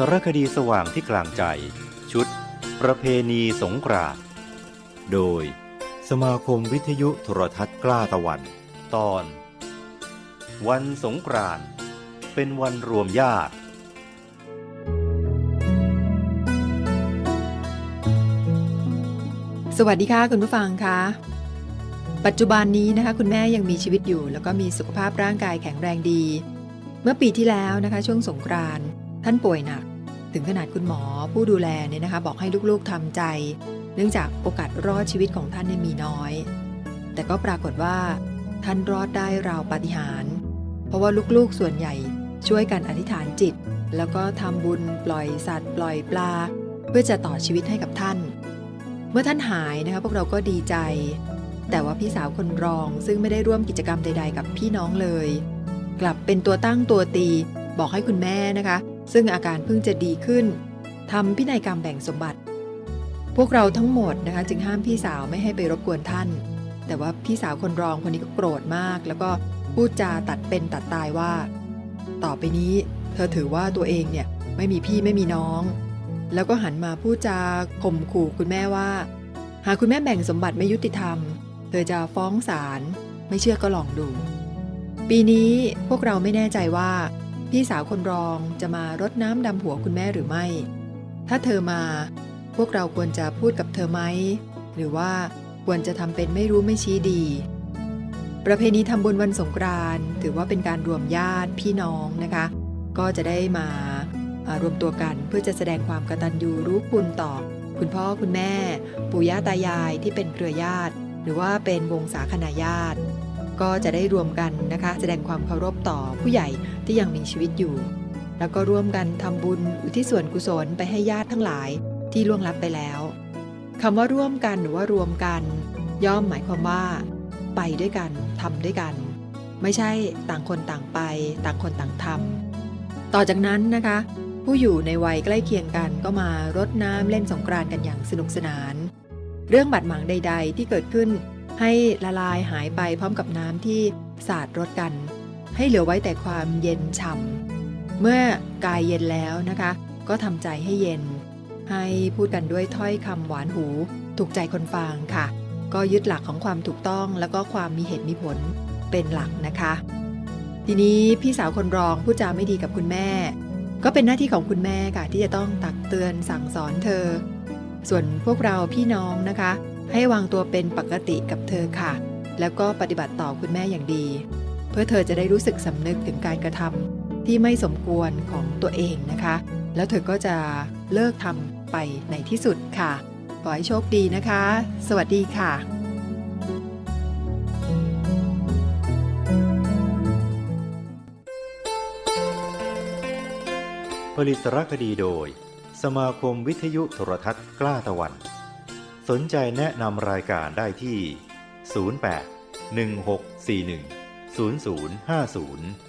สารคดีสว่างที่กลางใจ ชุด ประเพณีสงกรานต์โดย สมาคมวิทยุโทรทัศน์กล้าตะวัน ตอน วันสงกรานต์เป็นวันรวมญาติสวัสดีค่ะคุณผู้ฟังคะปัจจุบันนี้นะคะคุณแม่ยังมีชีวิตอยู่ แล้วก็มีสุขภาพร่างกายแข็งแรงดี เมื่อปีที่แล้วนะคะ ช่วงสงกรานต์ท่านป่วยหนัก ถึงขนาดคุณหมอผู้ดูแลเนี่ยนะคะ บอกให้ลูกๆทำใจ เนื่องจากโอกาสรอดชีวิตของท่านเนี่ยมีน้อย แต่ก็ปรากฏว่า ท่านรอดได้ราวปาฏิหาริย์เพราะว่าลูกๆส่วนใหญ่ช่วยกันอธิษฐานจิต แล้วก็ทำบุญปล่อยสัตว์ ปล่อยปลา เพื่อจะต่อชีวิตให้กับท่าน เมื่อท่านหายนะคะพวกเราก็ดีใจ แต่ว่าพี่สาวคนรองซึ่งไม่ได้ร่วมกิจกรรมใด ๆ กับพี่น้องเลย กลับเป็นตัวตั้งตัวตีบอกให้คุณแม่นะคะ ซึ่งอาการเพิ่งจะดีขึ้นทำพินัยกรรมแบ่งสมบัติ พวกเราทั้งหมดนะคะจึงห้ามพี่สาวไม่ให้ไปรบกวนท่าน แต่ว่าพี่สาวคนรองคนนี้ก็โกรธมาก แล้วก็พูดจาตัดเป็นตัดตายว่า ต่อไปนี้ เธอถือว่าตัวเองเนี่ยไม่มีพี่ไม่มีน้อง แล้วก็หันมาพูดจาข่มขู่คุณแม่ว่า หากคุณแม่แบ่งสมบัติไม่ยุติธรรม เธอจะฟ้องศาลไม่เชื่อก็ลองดู ปีนี้พวกเราไม่แน่ใจว่า พี่สาวคนรองจะมารดน้ำดำหัวคุณแม่หรือไม่ ถ้าเธอมา พวกเราควรจะพูดกับเธอไหม หรือว่าควรจะทำเป็นไม่รู้ไม่ชี้ดี ประเพณีทำบุญวันสงกรานต์ถือว่าเป็นการรวมญาติพี่น้องนะคะ ก็จะได้มาารวมตัวกันเพื่อจะแสดงความกตัญญูรู้คุณต่อ คุณพ่อคุณแม่ ปู่ย่าตายายที่เป็นเครือญาติ หรือว่าเป็นวงศาคณาญาติ ก็จะได้รวมกันนะคะ แสดงความเคารพต่อผู้ใหญ่ที่ยังมีชีวิตอยู่ แล้วก็ร่วมกันทำบุญอุทิศส่วนกุศลไปให้ญาติทั้งหลายที่ล่วงลับไปแล้วคำว่าร่วมกันหรือว่ารวมกัน ย่อมหมายความว่า ไปด้วยกันทำด้วยกัน ไม่ใช่ต่างคนต่างไป ต่างคนต่างทำต่อจากนั้นนะคะ ผู้อยู่ในวัยใกล้เคียงกันก็มารดน้ำเล่นสงกรานต์กันอย่างสนุกสนาน เรื่องบาดหมางใด ๆ ที่เกิดขึ้น ให้ละลายหายไปพร้อมกับน้ำที่สาดรดกัน ให้เหลือไว้แต่ความเย็นฉ่ำเมื่อกายเย็นแล้วนะคะ ก็ทำใจให้เย็น ให้พูดกันด้วยถ้อยคำหวานหู ถูกใจคนฟังค่ะ ก็ยึดหลักของความถูกต้องแล้วก็ความมีเหตุมีผลเป็นหลักนะคะ ทีนี้พี่สาวคนรองพูดจาไม่ดีกับคุณแม่ ก็เป็นหน้าที่ของคุณแม่ค่ะ ที่จะต้องตักเตือนสั่งสอนเธอ ส่วนพวกเราพี่น้องนะคะ ให้วางตัวเป็นปกติกับเธอค่ะ แล้วก็ปฏิบัติต่อคุณแม่อย่างดี เพื่อเธอจะได้รู้สึกสำนึกถึงการกระทำที่ไม่สมควรของตัวเองนะคะ แล้วเธอก็จะเลิกทำไปในที่สุดค่ะ ขอให้โชคดีนะคะ สวัสดีค่ะผลิตสารคดีโดย สมาคมวิทยุโทรทัศน์กล้าตะวัน สนใจแนะนำรายการได้ที่ 08 1641 0050